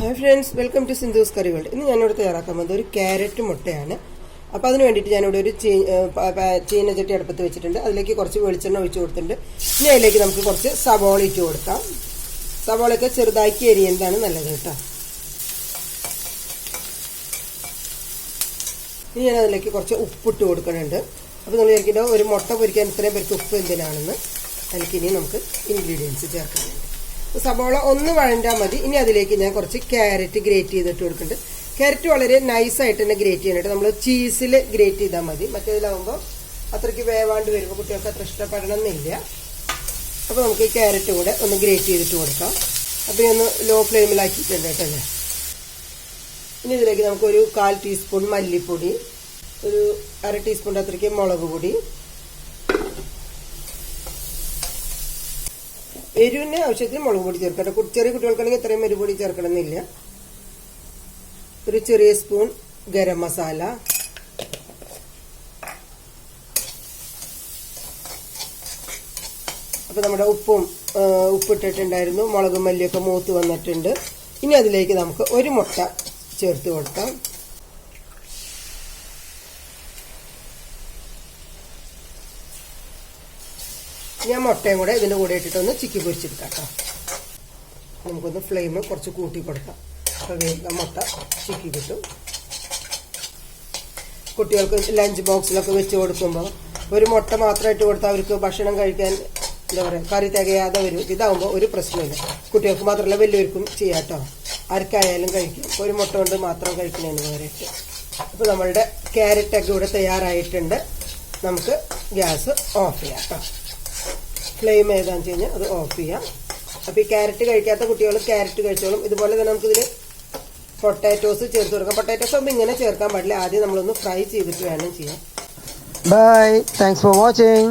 Hi friends welcome to Sindhu's curry world ഇന്ന് ഞാനിവിടെ തയ്യാറാക്കാൻ പോകുന്നത് ഒരു ക്യാരറ്റ് മുട്ടയാണ്. അപ്പോൾ അതിന് വേണ്ടിയിട്ട് ഞാനിവിടെ ഒരു ചീനച്ചട്ടി അടുപ്പത്ത് വെച്ചിട്ടുണ്ട്. അതിലേക്ക് കുറച്ച് വെളിച്ചെണ്ണ ഒഴിച്ച് കൊടുത്തിട്ടുണ്ട്. ഇനി അതിലേക്ക് നമുക്ക് കുറച്ച് സവോള ഇട്ട് കൊടുക്കാം. സവോളയൊക്കെ ചെറുതാക്കി എരിയുന്നതാണ് നല്ലത് കേട്ടോ. ഇനി ഞാൻ അതിലേക്ക് കുറച്ച് ഉപ്പിട്ട് കൊടുക്കുന്നുണ്ട്. അപ്പോൾ നമ്മൾ വിചാരിക്കേണ്ട ഒരു മുട്ട പൊരിക്കാൻ ഇത്രയും പേർക്ക് ഉപ്പ് എന്തിനാണെന്ന് അതിലേക്ക് ഇനി നമുക്ക് ഇൻഗ്രീഡിയൻസ് ചേർക്കാനുണ്ട്. സബോള ഒന്ന് വഴണ്ടാൽ മതി. ഇനി അതിലേക്ക് ഞാൻ കുറച്ച് ക്യാരറ്റ് ഗ്രേറ്റ് ചെയ്തിട്ട് കൊടുക്കുന്നുണ്ട്. ക്യാരറ്റ് വളരെ നൈസായിട്ട് തന്നെ ഗ്രേറ്റ് ചെയ്യാനായിട്ട് നമ്മൾ ചീസിൽ ഗ്രേറ്റ് ചെയ്താൽ മതി. മറ്റേതിലാവുമ്പോൾ അത്രയ്ക്ക് വേവാണ്ട് വരുമ്പോൾ കുട്ടികൾക്ക് അത്ര ഇഷ്ടപ്പെടണം എന്നില്ല അപ്പോൾ നമുക്ക് ഈ ക്യാരറ്റ് കൂടെ ഒന്ന് ഗ്രേറ്റ് ചെയ്തിട്ട് കൊടുക്കാം. അപ്പോൾ ഒന്ന് ലോ ഫ്ലെയിമിലാക്കിയിട്ടുണ്ട് കേട്ടോ ഞാൻ. ഇനി ഇതിലേക്ക് നമുക്കൊരു കാൽ ടീസ്പൂൺ മല്ലിപ്പൊടി ഒരു അര ടീസ്പൂൺ അത്രയ്ക്ക് മുളക് പൊടി എരിവിന് ആവശ്യത്തിന് മുളക് പൊടി ചേർക്കട്ടെ ചെറിയ കുട്ടികൾക്കാണെങ്കിൽ ഇത്രയും എരിവ് പൊടി ചേർക്കണമെന്നില്ല. ഒരു ചെറിയ സ്പൂൺ ഗരം മസാല. അപ്പോൾ നമ്മുടെ ഉപ്പും ഉപ്പിട്ടിട്ടുണ്ടായിരുന്നു. മുളകും മല്ലിയൊക്കെ മൂത്ത് വന്നിട്ടുണ്ട്. ഇനി അതിലേക്ക് നമുക്ക് ഒരു മുട്ട ചേർത്ത് കൊടുക്കാം. ഞാൻ മുട്ടയും കൂടെ ഇതിന്റെ കൂടെ ഇട്ടിട്ടൊന്ന് ചിക്കി പൊരിച്ചെടുക്കാം കേട്ടോ. നമുക്കൊന്ന് ഫ്ലെയിം കുറച്ച് കൂട്ടി കൊടുക്കാം. അപ്പോൾ വേഗം മുട്ട ചിക്കി കിട്ടും. കുട്ടികൾക്ക് ലഞ്ച് ബോക്സിലൊക്കെ വെച്ച് കൊടുക്കുമ്പോൾ ഒരു മുട്ട മാത്രമായിട്ട് കൊടുത്താൽ അവർക്ക് ഭക്ഷണം കഴിക്കാൻ എന്താ പറയുക കറി തികയാതെ വരും. ഇതാവുമ്പോൾ ഒരു പ്രശ്നമില്ല. കുട്ടികൾക്ക് മാത്രമല്ല വലിയവർക്കും ചെയ്യാം കേട്ടോ. ആർക്കായാലും കഴിക്കും. ഒരു മുട്ട കൊണ്ട് മാത്രം കഴിക്കുന്നതിന് പകരമായിട്ട്. അപ്പോൾ നമ്മളുടെ ക്യാരറ്റൊക്കെ ഇവിടെ തയ്യാറായിട്ടുണ്ട്. നമുക്ക് ഗ്യാസ് ഓഫ് ചെയ്യാം കേട്ടോ. ഫ്ലെയിം ഏതാണെന്ന് വെച്ച് കഴിഞ്ഞാൽ അത് ഓഫ് ചെയ്യാം. അപ്പോൾ ഈ ക്യാരറ്റ് കഴിക്കാത്ത കുട്ടികൾ ക്യാരറ്റ് കഴിച്ചോളും. ഇതുപോലെ തന്നെ നമുക്കിതിൽ പൊട്ടാറ്റോസ് ചേർത്ത് കൊടുക്കാം. പൊട്ടാറ്റോസ് ആകുമ്പോൾ ഇങ്ങനെ ചേർക്കാൻ പാടില്ല. ആദ്യം നമ്മളൊന്ന് ഫ്രൈ ചെയ്തിട്ട് വേണം ചെയ്യാം ബൈ താങ്ക്സ് ഫോർ watching.